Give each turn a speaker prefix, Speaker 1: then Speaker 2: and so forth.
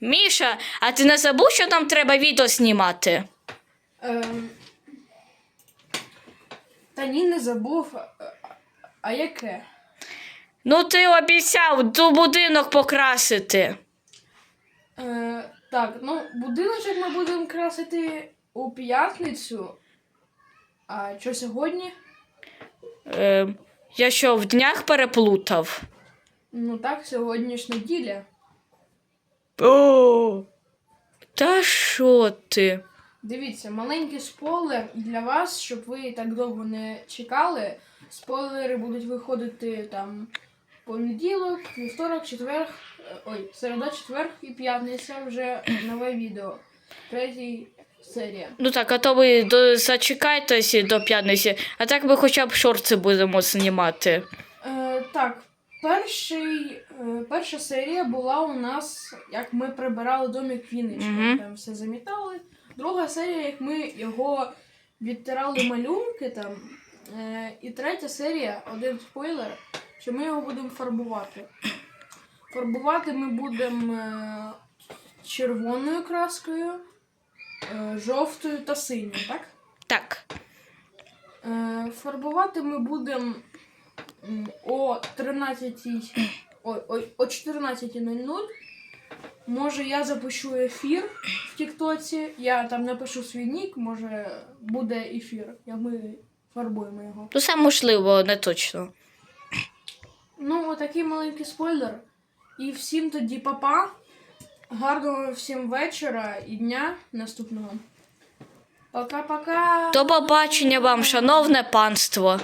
Speaker 1: Міша, а ти не забув, що нам треба відео знімати?
Speaker 2: Ем... Та ні, не забув. А, яке?
Speaker 1: Ну, ти обіцяв ту будинок покрасити.
Speaker 2: Е, так, ну, будиночок ми будемо красити у п'ятницю. А що сьогодні?
Speaker 1: Е, я що, в днях переплутав?
Speaker 2: Ну так, сьогодні ж неділя.
Speaker 1: О, та що ти?
Speaker 2: Дивіться, маленький спойлер для вас, щоб ви так довго не чекали. Спойлери будуть виходити там понеділок, вівторок, четвер, е, ой, середа, четвер і п'ятниця вже нове відео. Третій серія.
Speaker 1: Ну так, а то ви до, зачекайтеся до п'ятниці, а так ми хоча б шорти будемо знімати.
Speaker 2: Е, так, перший, е, перша серія була у нас, як ми прибирали домик Вінничка.
Speaker 1: Мгм.
Speaker 2: Там все замітали. Друга серія, як ми його відтирали малюнки там. Е, і третя серія, один спойлер, що ми його будемо фарбувати. Фарбувати ми будемо е, червоною краскою, е, жовтою та синьою, так?
Speaker 1: Так.
Speaker 2: Е, Фарбувати ми будемо о 13 ой, ой, о 14.00. Може, я запущу ефір в Тіктоці. Я там напишу свій нік, може буде ефір. Я ми фарбуємо його.
Speaker 1: Ну, це можливо, не точно.
Speaker 2: Ну, отакий маленький спойлер. І всім тоді папа. Гарного всім вечора і дня наступного. Пока-пока.
Speaker 1: До побачення вам, шановне панство.